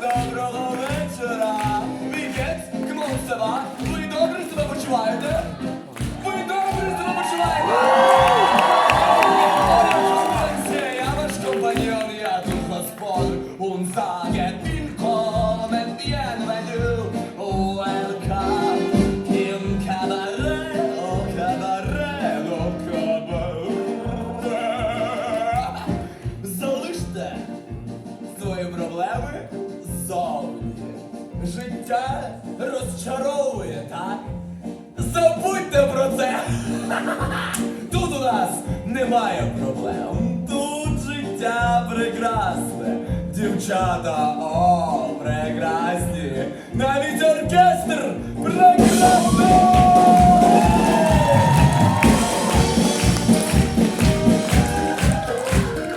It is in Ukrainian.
Доброго вечора! Привіт! Кому села? Ви добре себе почуваєте? Господар. Un sage willkommen, bienvenue, welcome in cabaret, oh cabaret, oh cabaret. Залиште свої проблеми ззовні. Життя розчаровує, так? Забудьте про це! Тут у нас немає проблем. Тут життя прекрасне. Дівчата, о, прекрасні. Навіть оркестр прекрасний!